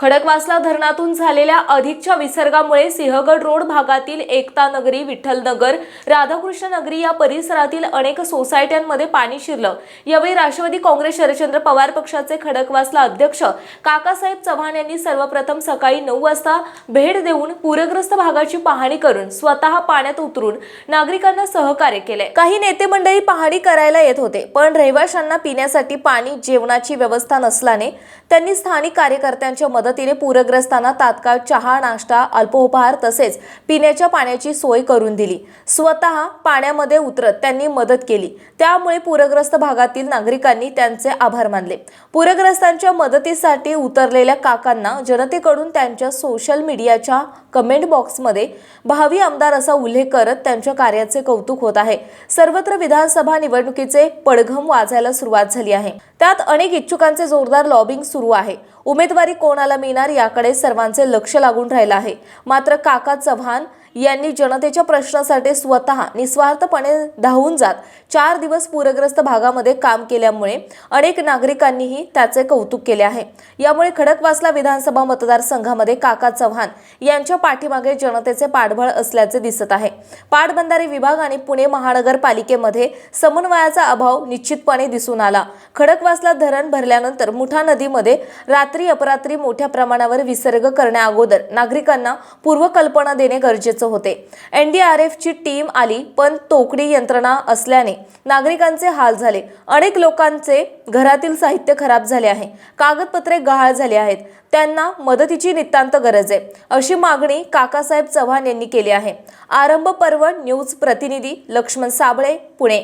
खडकवासला धरणातून झालेल्या अधिकच्या विसर्गामुळे सिंहगड रोड भागातील एकता नगरी विठ्ठलनगर राधाकृष्ण नगरी या परिसरातील अनेक सोसायट्यांमध्ये पाणी शिरलं. यावेळी राष्ट्रवादी काँग्रेस शरदचंद्र पवार पक्षाचे खडकवासला अध्यक्ष काकासाहेब चव्हाण यांनी सर्वप्रथम सकाळी नऊ वाजता भेट देऊन पूरग्रस्त भागाची पाहणी करून स्वतः पाण्यात उतरून नागरिकांना सहकार्य केले. काही नेते मंडळी पाहणी करायला येत होते पण रहिवाशांना पिण्यासाठी पाणी जेवणाची व्यवस्था नसल्याने त्यांनी स्थानिक कार्यकर्त्यांच्या मदत मदतीने पूरग्रस्तांना तात्काळ चहा नाश्ता अल्पोपहार तसेच पिण्याच्या पाण्याची सोय करून दिली. स्वतः पाण्यामध्ये उतरत त्यांनी मदत केली. त्यामुळे पूरग्रस्त भागातील नागरिकांनी त्यांचे आभार मानले. पूरग्रस्तांच्या मदतीसाठी उतरलेल्या काकांना जनतेकडून त्यांच्या सोशल मीडियाच्या कमेंट बॉक्समध्ये भावी आमदार असा उल्लेख करत त्यांच्या कार्याचे कौतुक होत आहे. सर्वत्र विधानसभा निवडणुकीचे पडघम वाजायला सुरुवात झाली आहे. त्यात अनेक इच्छुकांचे जोरदार लॉबिंग सुरू आहे. उमेदवारी कोणाला मिळणार याकडे सर्वांचे लक्ष लागून राहिलं आहे. मात्र काका चव्हाण यांनी जनतेच्या प्रश्नासाठी स्वतः निस्वार्थपणे धावून जात चार दिवस पूरग्रस्त भागामध्ये काम केल्यामुळे अनेक नागरिकांनीही त्याचे कौतुक केले आहे. यामुळे खडकवासला विधानसभा मतदारसंघामध्ये काका चव्हाण यांच्या पाठीमागे जनतेचे पाठबळ असल्याचे दिसत आहे. पाटबंधारे विभाग आणि पुणे महानगरपालिकेमध्ये समन्वयाचा अभाव निश्चितपणे दिसून आला. खडकवासला धरण भरल्यानंतर मुठा नदीमध्ये रात्री अपरात्री मोठ्या प्रमाणावर विसर्ग करण्याअगोदर नागरिकांना पूर्वकल्पना देणे गरजेचे होते. एनडीआरएफची टीम आली पण तोकडी यंत्रणा असल्याने नागरिकांचे हाल झाले. अनेक लोकांचे घरातील साहित्य खराब झाले आहे. कागदपत्रे गहाळ झाली आहेत. त्यांना मदतीची नितांत गरज आहे. अशी मागणी काकासाहेब चव्हाण यांनी केली आहे. आरंभ पर्व न्यूज प्रतिनिधी लक्ष्मण साबळे पुणे.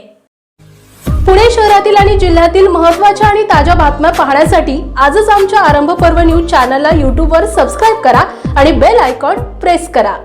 पुणे शहरातील आणि जिल्ह्यातील महत्त्वाच्या आणि ताज्या बातम्या पाहण्यासाठी आजच आमच्या आरंभ पर्व न्यूज चॅनलला यूट्यूबवर सबस्क्राईब करा आणि बेल आयकॉन प्रेस करा.